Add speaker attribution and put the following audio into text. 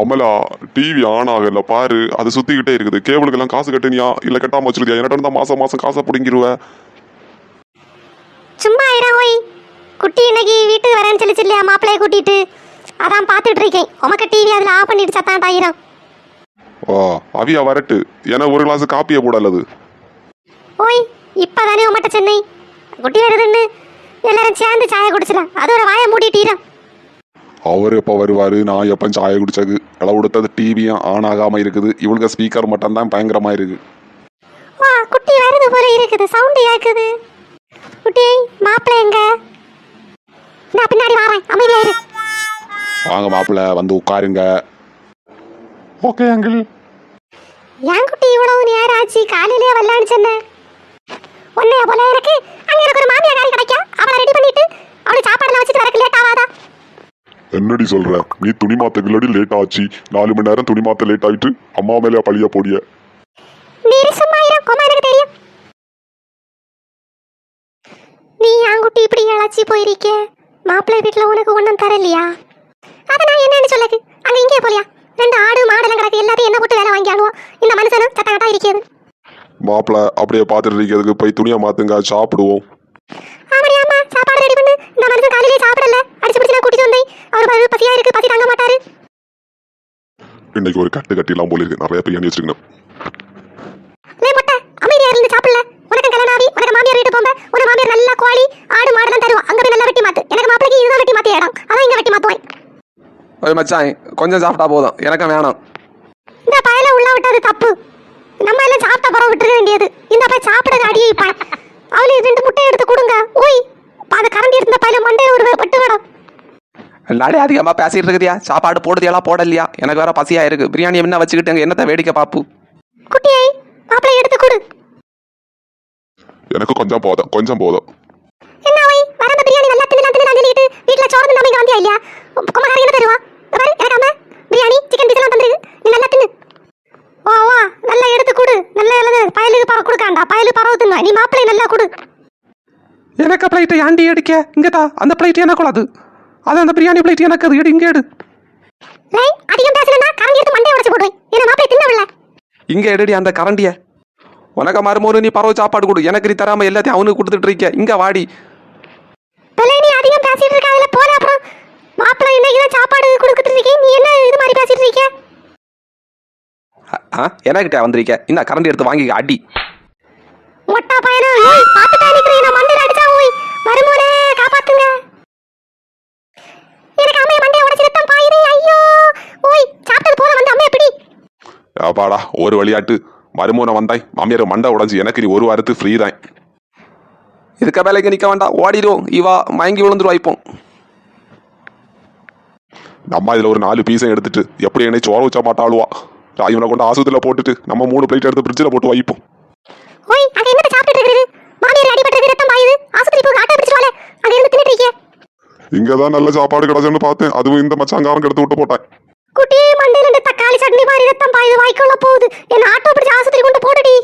Speaker 1: Amala TV on ஆகல பாரு அது சுத்திக்கிட்டே இருக்குது. கேபிளுக்கெல்லாம் காசு கட்டுனியா? இல்ல கட்டாம வச்சிருக்கியா? என்னட்ட தான் மாசம் மாசம் காசை பிடிங்கிருவ.
Speaker 2: சும்மா இரா ஓய். குட்டி இன்னைக்கு வீட்டுக்கு வரேன்னு சொல்லிச்சு இல்லையா மாப்பிள்ளைய கூட்டிட்டு? அதான் பார்த்துட்டு இருக்கேன் உமக்கு டிவி அதில் ஆஃப் பண்ணிட்டு சத்தான் தாயிரம்
Speaker 1: ஓ அவியா வரட்டு. ஏன்னா ஒரு கிளாஸ் காப்பியை போடலது
Speaker 2: ஓய் இப்பதானே உமட்ட சென்னை குட்டி வருதுன்னு. எல்லாரும் சேர்ந்து சாய குடிச்சிடலாம். அதோட வாயை மூடிட்டீரம்
Speaker 1: அவர் எப்போ வருவாரு? நான் எப்போ சாய குடிச்சது? இளவு கொடுத்தது டிவியும் ஆன் ஆகாம இருக்குது. இவளுக்கு ஸ்பீக்கர் மட்டும் தான் பயங்கரமா இருக்கு.
Speaker 2: வா குட்டி வருது போல இருக்குது. சவுண்டு கேக்குது. குட்டி மாப்பிள்ளை எங்க? நான் பின்னாடி வரேன். அமைதியா இரு.
Speaker 1: வாங்க மாப்பிள்ள வந்து உட்காருங்க. Okay uncle.
Speaker 2: ஏன் குட்டி இவ்வளவு நேரம் ஆச்சு? காலையிலேயே வரலான்னு சொன்னேன் உன்னைய போல எனக்கு அங்க எனக்கு ஒரு மாமியார் காரி கிடைக்கும் அவளை ரெடி பண்ணிட்டு அவளுக்கு சாப்பாடுலாம் வச்சுட்டு வரக்கு லேட் ஆகாதா
Speaker 1: என்னடி சொல்ற? நீ துணி மாத்தக்குள்ளடி லேட் ஆச்சு. நாலு மணி நேரம் துணி மாத்த லேட் ஆயிட்டு அம்மா மேலே பழிய போடிய?
Speaker 2: நீ இரு சும்மா இரு கொமா எனக்கு தெரியும். நீ என் குட்டி இப்படி இழைச்சி போயிருக்க? மாப்பிள்ளை வீட்டில் உனக்கு ஒன்றும் தரலையா? அதை நான் என்னன்னு சொல்லக்கு? அங்க இங்கே போலியா? ரெண்டு ஆடு மாடெல்லாம் கிடக்கு. எல்லாத்தையும் என்ன போட்டு வேலை வாங்கி ஆடுவோம் இந்த மனுஷனும் சட்ட கட்டா இருக்கிறது.
Speaker 1: மாப்பிள்ள அப்படியே பார்த்துட்டு இருக்கிறதுக்கு போய் துணியை மாத்துங்க சாப்பிடுவோம்.
Speaker 2: ஆமாடி ஆமா. சாப்பாடு ரெடி பண்ணு. இந்த மனுஷன் காலையிலே சாப்பிடல. அடிச்சு பிடிச்சு நான் கூட்டிட்டு வந்தேன் அவர் பாரு பசியா இருக்கு பசி தாங்க மாட்டாரு
Speaker 1: இன்னைக்கு ஒரு கட்டு கட்டிலாம் போல இருக்கு. நிறைய பிரியாணி
Speaker 2: போய் எனக்கு மாத்துவேன்.
Speaker 3: ஓய் மச்சான் கொஞ்சம் சாப்பிட்டா போதும். எனக்கும் வேணாம்.
Speaker 2: இந்த பயல உள்ள விட்டது தப்பு. நம்ம எல்லாம் சாப்பிட்ட பிறகு விட்டுருக்க வேண்டியது. இந்த பையன் சாப்பிடுறது அடியை பழம் அவளுக்கு ரெண்டு முட்டை எடுத்து கொடுங்க. ஓய் அது கரண்டி இருந்த பையில மண்டையில ஒரு வெட்டு வேடம்
Speaker 3: நாடே அதிகமாக பேசிட்டு இருக்குதியா? சாப்பாடு போடுதியெல்லாம் போடலையா? எனக்கு வேற பசியா இருக்கு பிரியாணி என்ன வச்சுக்கிட்டு என்னத்தை வேடிக்கை பாப்பு?
Speaker 2: குட்டியை மாப்பிளை எடுத்து கொடு.
Speaker 1: எனக்கு கொஞ்சம் போதும் கொஞ்சம் போதும்.
Speaker 2: என்ன ஓய் வரந்த பிரியாணி நல்லா தின்னு தின்னு சொல்லிட்டு வீட்டுல சோறு நம்ம இங்க வந்தியா இல்லையா? குமகாரி என்ன தருவா? பாரு எனக்கு அம்மா பிரியாணி சிக்கன் பீஸ் எல்லாம் தந்துருக்கு நீ நல்லா தின்னு. வா வா நல்லா எடுத்து கொடு. நல்லா எழுது பயலுக்கு பறவை கொடுக்காண்டா. பயலுக்கு பறவை தின்னுவா நீ மாப்பிளை நல்லா கொடு.
Speaker 3: எனக்கு பிளைட்டு ஆண்டி அடிக்க இங்கதா அந்த பிளைட் எனக்கு அது அது அந்த பிரியாணி பிளைட் எனக்கு அது எடு இங்க எடு.
Speaker 2: அதிகம் பேசலன்னா கரண்டி எடுத்து மண்டையை உடைச்சு போடுவேன் என்ன மாப்பிளை தின்னவில்லை
Speaker 3: இங்க எடுடி அந்த கரண்டிய. உனக்கு மறுமொரு நீ பறவை சாப்பாடு கொடு. எனக்கு நீ தராம எல்லாத்தையும் அவனுக்கு கொடுத்துட்டு இருக்க. இங்க வாடி.
Speaker 2: பிள்ளை நீ அதிகம் பேசிட்டு இருக்க. அதுல போல அப்புறம். மாப்பிள்ளை இன்னைக்கு தான் சாப்பாடு கொடுத்துட்டு இருக்கேன் நீ என்ன இது மாதிரி பேசிட்டு இருக்க?
Speaker 3: ஆ எனக்கிட்ட வந்திருக்க? இந்த கரண்டி எடுத்து வாங்கி அடி.
Speaker 2: மொட்டா பையனா? ஓய் பாத்துட்டா நிக்கிறீங்க மண்டையில அடிச்சா ஓய். வருமோனே காப்பாத்துங்க எனக்கு அம்மைய மண்டைய உடைச்சு ரத்தம் பாயுது ஐயோ ஓய் சாப்பிட்டது போல வந்து அம்மைய பிடி
Speaker 1: அப்பாடா ஒரு வழியாட்டு. மருமூனை வந்தாய் மாமியார் மண்டை உடஞ்சி எனக்கு நீ ஒரு வாரத்து ஃப்ரீ தான்.
Speaker 3: இதுக்க வேலைக்கு நிக்க வேண்டாம் ஓடிடும் இவா மயங்கி விழுந்துருவா இப்போ.
Speaker 1: நம்ம இதுல ஒரு நாலு பீஸும் எடுத்துட்டு எப்படி என்னை சோற வச்சா மாட்டாளுவா இவனை கொண்டு ஆஸ்பத்திரியில் போட்டுட்டு நம்ம மூணு பிளேட் எடுத்து ஃப்ரிட்ஜில் போட்டு வைப்போம்
Speaker 2: ஓய் அங்க என்னத்த சாப்பிட்டு இருக்குது மாமியார் அடிபட்டு ரத்தம் பாயுது ஆஸ்பத்திரி போய் ஆட்டோ பிடிச்சிட்டு வாலே. அங்க இருந்து தின்னுட்டு இருக்கீங்க
Speaker 1: இங்கே தான் நல்ல சாப்பாடு கிடைச்சுன்னு பார்த்தேன். அதுவும் இந்த மச்சாங்காரன் எடுத்து விட்டு போட்டேன்.
Speaker 2: குட்டி மண்டையில இருந்து தக்காளி சட்னி மாதிரி ரத்தம் பாயுது வாய்க்குள்ள போகுது என்ன ஆட்டோ பிடிச்சு ஆஸ்பத்திரி கொண்டு போடுடி